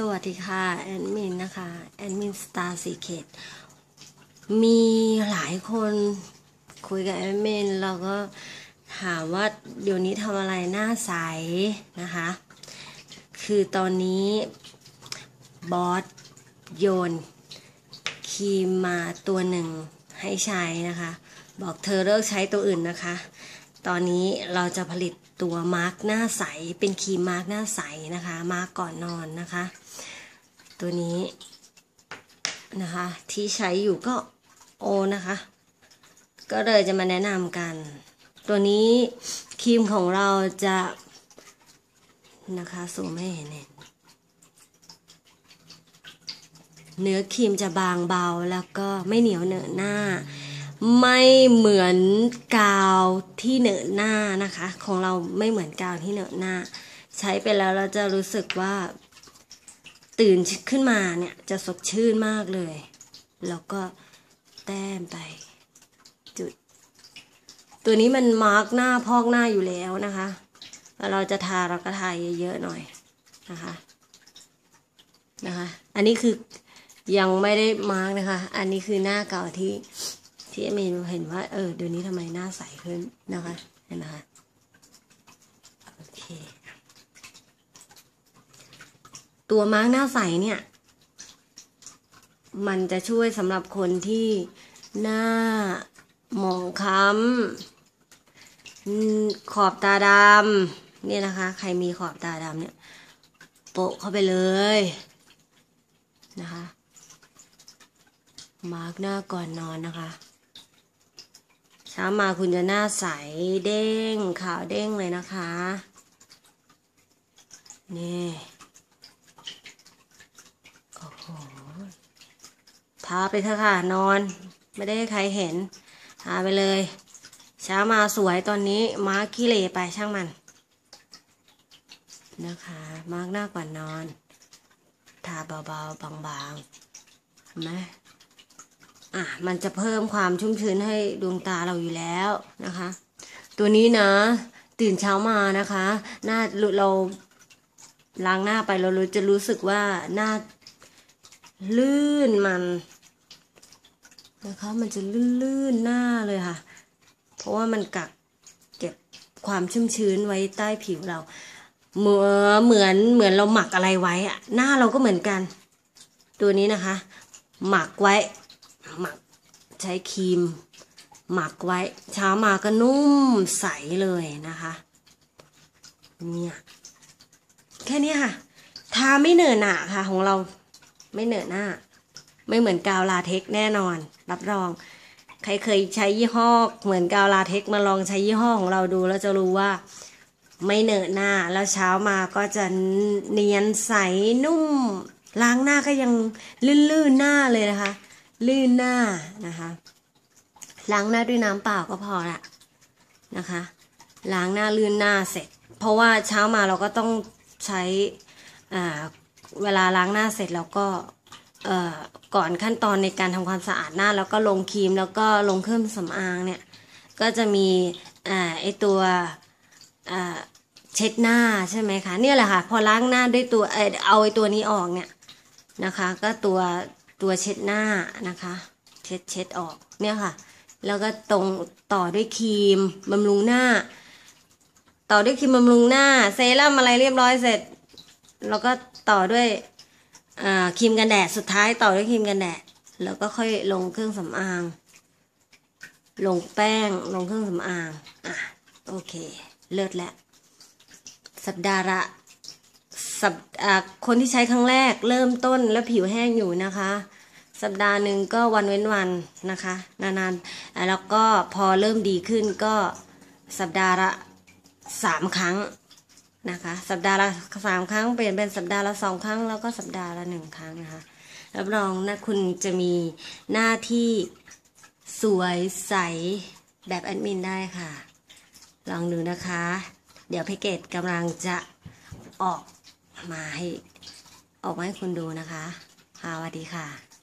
สวัสดีค่ะ แอดมินนะคะ แอดมินสตาร์สีเกตมีหลายคนคุยกับแอดมินแล้วก็ถามว่าเดี๋ยวนี้ทำอะไรหน้าใสนะคะ คือตอนนี้บอสโยนครีมมาตัวหนึ่งให้ใช้นะคะ บอกเธอเลิกใช้ตัวอื่นนะคะ ตอนนี้เราจะผลิตตัวมาร์กหน้าใส เป็นครีมมาร์กหน้าใสนะคะ มาร์กก่อนนอนนะคะ ตัวนี้นะคะ ที่ใช้อยู่ก็โอนะคะ ก็เลยจะมาแนะนำกัน ตัวนี้ครีมของเราจะนะคะสูงไม่เห็นเห็นเนื้อครีมจะบางเบาแล้วก็ไม่เหนียวเหนอะหน้า ไม่เหมือนกาวที่เหนอะหน้านะคะ ของเราไม่เหมือนกาวที่เหนอะหน้า ใช้ไปแล้วเราจะรู้สึกว่า ตื่นขึ้นมาเนี่ยจะสดชื่นมากเลย แล้วก็แต้มไปจุด ตัวนี้มันมาร์กหน้าพอกหน้าอยู่แล้วนะคะเราจะทาเราก็ทาเยอะๆหน่อยนะคะนะคะ อันนี้คือยังไม่ได้มาร์กนะคะ อันนี้คือหน้าเก่าที่ ที่เมย์เห็นว่า เออเดี๋ยวนี้ทำไมหน้าใสขึ้นนะคะ เห็นไหมคะโอเค ตัวมาร์กหน้าใสเนี่ย มันจะช่วยสำหรับคนที่หน้าหมองคล้ำขอบตาดำเนี่ยนะคะ ใครมีขอบตาดำเนี่ย โปะเข้าไปเลยนะคะ มาร์กหน้าก่อนนอนนะคะ ช้ามาคุณจะหน้าใสเด้งขาวเด้งเลยนะคะ นี่โอ้โหทาไปเถอะค่ะ นอน ไม่ได้ให้ใครเห็นทาไปเลยเช้ามาสวยตอนนี้มาร์กขี้เหร่ไปช่างมัน นะคะ มาร์กหน้าก่อนนอน ทาเบาๆ บางๆเห็นไหม อะมันจะเพิ่มความชุ่มชื้นให้ดวงตาเราอยู่แล้วนะคะ ตัวนี้นะ ตื่นเช้ามานะคะหน้าเราล้างหน้าไปเราจะรู้สึกว่าหน้าลื่นมันนะคะมันจะลื่นๆหน้าเลยค่ะ เพราะว่ามันกักเก็บความชุ่มชื้นไว้ใต้ผิวเรา เหมือนเหมือนเหมือนเราหมักอะไรไว้อะหน้าเราก็เหมือนกัน ตัวนี้นะคะ หมักไว้ หมักใช้ครีม หมักไว้ เช้ามาก็นุ่มใสเลยนะคะเนี่ยแค่นี้ค่ะ ทาไม่เหนอะหนะค่ะ ของเราไม่เหนอะหน้า ไม่เหมือนกาวลาเท็กแน่นอน รับรอง ใครเคยใช้ยี่ห้อ เหมือนกาวลาเท็กมาลองใช้ยี่ห้อของเราดู แล้วจะรู้ว่าไม่เหนอะหน้า แล้วเช้ามาก็จะเนียนใสนุ่ม ล้างหน้าก็ยังลื่นๆหน้าเลยนะคะ ลื่นหน้านะคะล้างหน้าด้วยน้ำเปล่าก็พอละนะคะล้างหน้าลื่นหน้าเสร็จ เพราะว่าเช้ามาเราก็ต้องใช้อ่าเวลาล้างหน้าเสร็จแล้วก็เอ่อก่อนขั้นตอนในการทำความสะอาดหน้า แล้วก็ลงครีมแล้วก็ลงเครื่องสำอางเนี่ยก็จะมีอ่าไอตัวอ่าเช็ดหน้าใช่ไหมคะเนี่ยแหละค่ะพอล้างหน้าด้วยตัวเออเอาไอตัวนี้ออกเนี่ยนะคะ ก็ตัว ตัวเช็ดหน้านะคะ เช็ดเช็ดออกเนี่ยค่ะ แล้วก็ตรงต่อด้วยครีมบำรุงหน้า ต่อด้วยครีมบำรุงหน้า เซรั่มอะไรเรียบร้อยเสร็จ แล้วก็ต่อด้วยครีมกันแดดสุดท้ายต่อด้วยครีมกันแดดแล้วก็ค่อยลงเครื่องสำอาง ลงแป้งลงเครื่องสำอางอะโอเค เลิศแล้วสัปดาห์ละ สัปคนที่ใช้ครั้งแรกเริ่มต้นแล้วผิวแห้งอยู่นะคะ สัปดาห์หนึ่งก็วันเว้นวันนะคะ นานๆ แล้วก็พอเริ่มดีขึ้นก็สัปดาห์ละสามครั้งนะคะ สัปดาห์ละสามครั้งเปลี่ยนเป็นสัปดาห์ละสองครั้ง แล้วก็สัปดาห์ละหนึ่งครั้งนะคะรับรองนะคุณจะมีหน้าที่สวยใสแบบแอดมินได้ค่ะ ลองดูนะคะ เดี๋ยวแพ็กเกจกำลังจะออก มาให้ออกมาให้คุณดูนะคะค่ะสวัสดีค่ะ